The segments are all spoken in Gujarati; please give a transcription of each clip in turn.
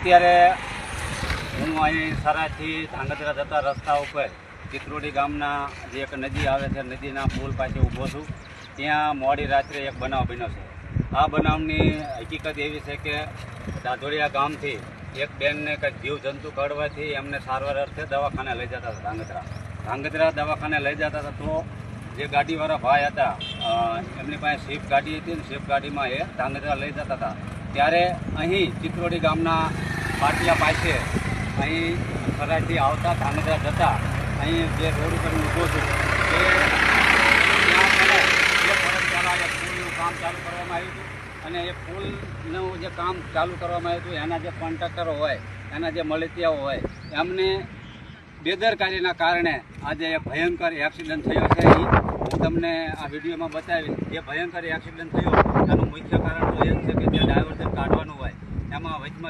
અત્યારે હું અહીં સરાથી ધાંગધ્રા જતા રસ્તા ઉપર ચિત્રોડી ગામના જે એક નદી આવે છે, નદીના પુલ પાસે ઊભો છું. ત્યાં મોડી રાત્રે એક બનાવ બન્યો છે. આ બનાવની હકીકત એવી છે કે દાધોડિયા ગામથી એક બેનને કંઈક જીવજંતુ કડવાથી એમને સારવાર અર્થે દવાખાને લઈ જતા હતા ધાંગધ્રા. ધાંગધ્રા દવાખાને લઈ જતા હતા તો જે ગાડીવાળા ભાઈ હતા એમની પાસે સ્વિફ્ટ ગાડી હતી ને સ્વિફ્ટ ગાડીમાં એ ધાંગધ્રા લઈ જતા હતા. ત્યારે અહીં ચિત્રોડી ગામના પાટિયા પાસે અહીં ફરાથી આવતા ધાંગધ્રા જતા અહીં જે રોડ ઉપર ઊભો છું એ કામ ચાલુ કરવામાં આવ્યું હતું. અને એ પુલનું જે કામ ચાલુ કરવામાં આવ્યું હતું, એના જે કોન્ટ્રાક્ટરો હોય, એના જે મળતિયાઓ હોય, એમને બેદરકારીના કારણે આજે ભયંકર એક્સિડન્ટ થયો છે. હું તમને આ વિડીયોમાં બતાવીશ. જે ભયંકર એક્સિડન્ટ થયો, એનું મુખ્ય કારણ તો એ જ છે કે જે ડાયવર્ઝન કાઢવાનું હોય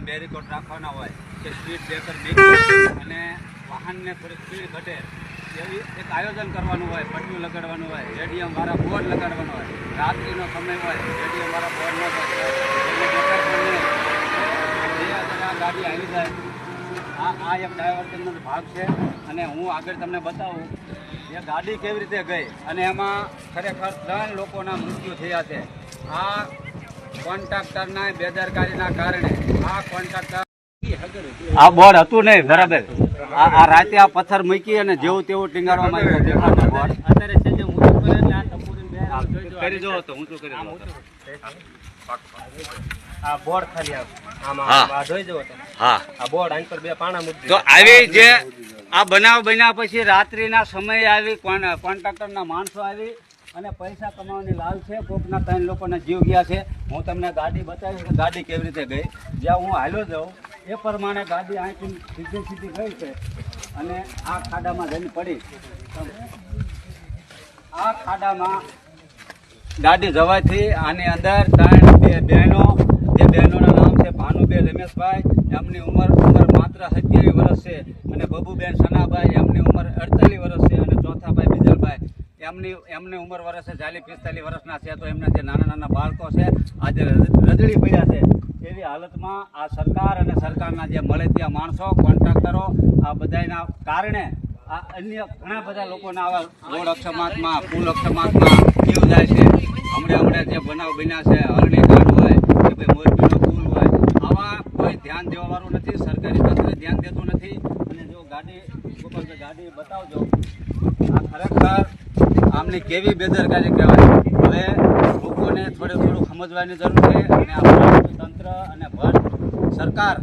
વચમાં બેરીકોટ રાખવાના હોય કે સ્પીડ બ્રેકર નહીં અને વાહનને થોડી સ્પીડ ઘટે, એવી એક આયોજન કરવાનું હોય પટ્યું લગાડવાનું હોય, રેડિયમ વાળા બોર્ડ લગાડવાનો હોય, રાત્રિનો સમય હોય, રેડિયમ વાળા બોર્ડ ન આ ગાડી આવી જાય, આ આ એક ડાયવર્ટનનો ભાગ છે અને હું આગળ તમને બતાવું, એ ગાડી કેવી રીતે ગઈ અને એમાં ખરેખર ત્રણ લોકોના મૃત્યુ થયા છે. આ કોન્ટ્રાક્ટરના બેદરકારીના કારણે આ કોન્ટ્રાક્ટર આ બોર્ડ હતું નહીં બરાબર. આ રાતે આ પથ્થર મૂકી અને જેવું તેવું ટીંગાડવામાં આવ્યું દેખાડો બોર્ડ અત્યારે છે જે ઊંચું કરે એટલે આ જો. કરી જો. તો ઊંચું કરી જો આ બોર્ડ ખાલી આમાં જોઈ જવો હા. આ બોર્ડ આની પર બે પાણા મૂકી તો આવી જે આ બનાવ બન્યા પછી રાત્રિના સમયે આવી કોન- કોન્ટ્રાક્ટરના માણસો આવી અને પૈસા કમાવાની લાલ છે. કોકના ત્રણ લોકોના જીવ ગયા છે. હું તમને ગાડી બતાવીશ કે ગાડી કેવી રીતે ગઈ. જ્યાં હું હાલ્યો જાઉં, એ પ્રમાણે ગાડી અહીંથી સીધી સીધી ગઈ છે. અને આ ખાડામાં જઈને પડી. આ ખાડામાં ગાડી જવાથી આની અંદર ત્રણ બે બહેનો, જે બહેનોના નામ છે ભાનુબેન રમેશભાઈ. એમની ઉંમર ઉંમર માત્ર સત્યાવીસ વર્ષ છે. અને બબુબેન સનાભાઈ, એમની ઉંમર અડતાલીસ વર્ષ છે. અને ચોથા ભાઈ બીજલભાઈ એમની એમની ઉંમર વર્ષ ચાલીસ, પિસ્તાલીસ વર્ષના છે, તો એમના જે નાના નાના બાળકો છે, આજે રજડી પડ્યા છે. એવી હાલતમાં આ સરકાર અને સરકારના જે મળે ત્યાં માણસો, કોન્ટ્રાક્ટરો, આ બધાના કારણે આ અન્ય ઘણા બધા લોકોના આવા રોડ અક્ષમાતમાં પુલ અક્ષમાતમાં જીવ જાય છે. હમણાં હમણાં જે બનાવ બન્યા છે, હરણી કાંડ હોય કે ભાઈ મોરબીનો પુલ હોય, આવા કોઈ ધ્યાન દેવાવાળું નથી, સરકારી તંત્ર ધ્યાન દેતું નથી. ગાડી ગાડી બતાવજો. ખરેખર આમની કેવી બેદરકારી કહેવાય. હવે લોકોને થોડું થોડું સમજવાની જરૂર છે અને આ તંત્ર અને ભ્રષ્ટ સરકાર